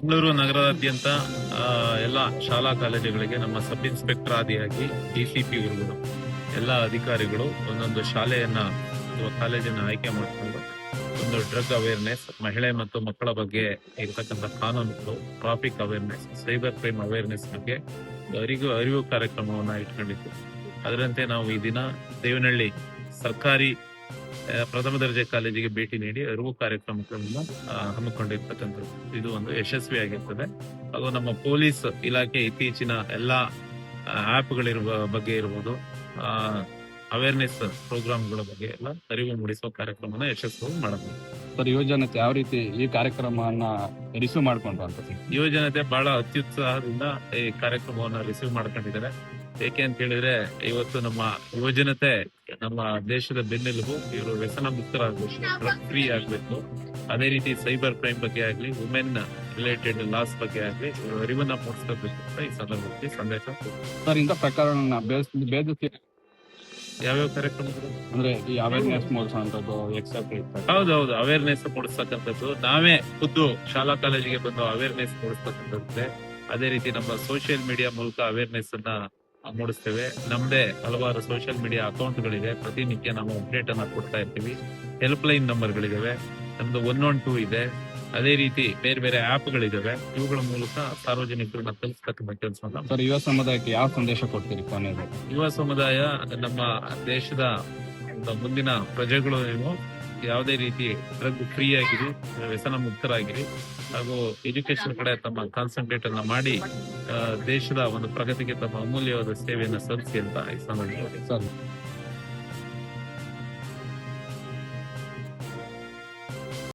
ಬೆಂಗಳೂರು ನಗರದಾದ್ಯಂತ ಎಲ್ಲ ಶಾಲಾ ಕಾಲೇಜುಗಳಿಗೆ ನಮ್ಮ ಸಬ್ ಇನ್ಸ್ಪೆಕ್ಟರ್ ಆದಿಯಾಗಿ ಡಿಸಿಪಿ ವರ್ಗಗಳು ಎಲ್ಲ ಅಧಿಕಾರಿಗಳು ಒಂದೊಂದು ಶಾಲೆಯನ್ನ ಅಥವಾ ಕಾಲೇಜನ್ನ ಆಯ್ಕೆ ಮಾಡಿಕೊಂಡು ಒಂದು ಡ್ರಗ್ ಅವೇರ್ನೆಸ್, ಮಹಿಳೆ ಮತ್ತು ಮಕ್ಕಳ ಬಗ್ಗೆ ಇರತಕ್ಕಂಥ ಕಾನೂನುಗಳು traffic awareness, cyber crime awareness ಬಗ್ಗೆ ಅರಿವು ಅರಿವು ಕಾರ್ಯಕ್ರಮವನ್ನ ಇಟ್ಕೊಂಡಿತ್ತು ಅದರಂತೆ ನಾವು ಈ ದಿನ ದೇವನಹಳ್ಳಿ ಸರ್ಕಾರಿ ಪ್ರಥಮ ದರ್ಜೆ ಕಾಲೇಜಿಗೆ ಭೇಟಿ ನೀಡಿ ಅರಿವು ಕಾರ್ಯಕ್ರಮಗಳನ್ನ ಹಮ್ಮಿಕೊಂಡಿರ್ತಕ್ಕಂಥದ್ದು. ಇದು ಒಂದು ಯಶಸ್ವಿ ಆಗಿರ್ತದೆ ಹಾಗೂ ನಮ್ಮ ಪೊಲೀಸ್ ಇಲಾಖೆ ಇತ್ತೀಚಿನ ಎಲ್ಲ ಆ್ಯಪ್ಗಳಿರುವ ಬಗ್ಗೆ ಇರ್ಬೋದು ಅವೇರ್ನೆಸ್ ಪ್ರೋಗ್ರಾಮ್ಗಳ ಬಗ್ಗೆ ಎಲ್ಲ ಅರಿವು ಮೂಡಿಸುವ ಕಾರ್ಯಕ್ರಮನ ಯಶಸ್ವಿ ಮಾಡಬಹುದು. ಸರ್ ಯುವಜನತೆ ಯಾವ ರೀತಿ ಈ ಕಾರ್ಯಕ್ರಮವನ್ನ ರಿಸೀವ್ ಮಾಡ್ಕೊಂಡ್ರು ಅಂತ ಯುವಜನತೆ ಬಹಳ ಅತ್ಯುತ್ಸಾಹದಿಂದ ಈ ಕಾರ್ಯಕ್ರಮವನ್ನ ರಿಸೀವ್ ಮಾಡ್ಕೊಂಡಿದ್ದಾರೆ. ಏಕೆ ಅಂತ ಹೇಳಿದ್ರೆ ಇವತ್ತು ನಮ್ಮ ಯುವಜನತೆ ನಮ್ಮ ದೇಶದ ಬೆನ್ನೆಲುಬು ಇವರು ವ್ಯಸನ ಮುಕ್ತರಾಗಬೇಕು ಡ್ರಗ್ ಫ್ರೀ ಆಗಬೇಕು. ಅದೇ ರೀತಿ ಸೈಬರ್ ಕ್ರೈಮ್ ಬಗ್ಗೆ ಆಗಲಿ ವುಮೆನ್ ರಿಲೇಟೆಡ್ ಲಾಸ್ ಬಗ್ಗೆ ಆಗಲಿ ಇವರು ಅರಿವನ್ನ ಮೂಡಿಸ್ಕೋಬೇಕು ಅಂತ ಈ ಸಂದರ್ಭದಲ್ಲಿ ಸಂದೇಶ. ಸರ್ ಇಂಥ ಪ್ರಕರಣ ಬೇದಿಸಿ ಯಾವ್ಯಾವ ಕಾರ್ಯಕ್ರಮಗಳು? ಅಂದ್ರೆ ಈ ಅವೇರ್ನೆಸ್ ಮೂಡಿಸುವಂತದ್ದು ಎಕ್ಸೆಪ್ಟ್ ಹೌದೌದು ಅವೇರ್ನೆಸ್ ಮೂಡಿಸ್ತಕ್ಕಂಥದ್ದು. ನಾವೇ ಖುದ್ದು ಶಾಲಾ ಕಾಲೇಜಿಗೆ ಬಂದು ಅವೇರ್ನೆಸ್ ಮೂಡಿಸ್ತಕ್ಕಂಥದ್ದೇ. ಅದೇ ರೀತಿ ನಮ್ಮ ಸೋಷಿಯಲ್ ಮೀಡಿಯಾ ಮೂಲಕ ಅವೇರ್ನೆಸ್ ಅನ್ನ ಮೂಡಿಸ್ತೇವೆ ನಮ್ದೇ ಹಲವಾರು ಸೋಷಿಯಲ್ ಮೀಡಿಯಾ ಅಕೌಂಟ್ಗಳಿದೆ ಪ್ರತಿನಿತ್ಯ ನಾವು ಅಪ್ಡೇಟ್ ಅನ್ನ ಕೊಡ್ತಾ ಇರ್ತೀವಿ. ಹೆಲ್ಪ್ ಲೈನ್ ನಂಬರ್ಗಳಿದಾವೆ ನಮ್ದು ಒನ್ ಒನ್ ಟೂ ಇದೆ. ಅದೇ ರೀತಿ ಬೇರೆ ಬೇರೆ ಆಪ್ಗಳಿದಾವೆ ಇವುಗಳ ಮೂಲಕ ಸಾರ್ವಜನಿಕರನ್ನ ತಲುಪಿಸ್ತಕ್ಕಂಥ ಕೆಲಸ ಸರ್ ಯುವ ಸಮುದಾಯಕ್ಕೆ ಯಾವ ಸಂದೇಶ ಕೊಡ್ತೀರಿ ಕೊನೆಗೆ ಯುವ ಸಮುದಾಯ ನಮ್ಮ ದೇಶದ ಮುಂದಿನ ಪ್ರಜೆಗಳು ನೀವು ಯಾವುದೇ ರೀತಿ ಡ್ರಗ್ ಫ್ರೀ ಆಗಿರಿ ವ್ಯಸನ ಮುಕ್ತರಾಗಿರಿ ಹಾಗೂ ಎಜುಕೇಶನ್ ಕಡೆ ತಮ್ಮ ಕಾನ್ಸಂಟ್ರೇಟ್ ಅನ್ನ ಮಾಡಿ ದೇಶದ ಒಂದು ಪ್ರಗತಿಗೆ ತಮ್ಮ ಅಮೂಲ್ಯವಾದ ಸೇವೆಯನ್ನು ಸಲ್ಲಿಸಿ ಅಂತ ಈ ಸಂದರ್ಭದಲ್ಲಿ.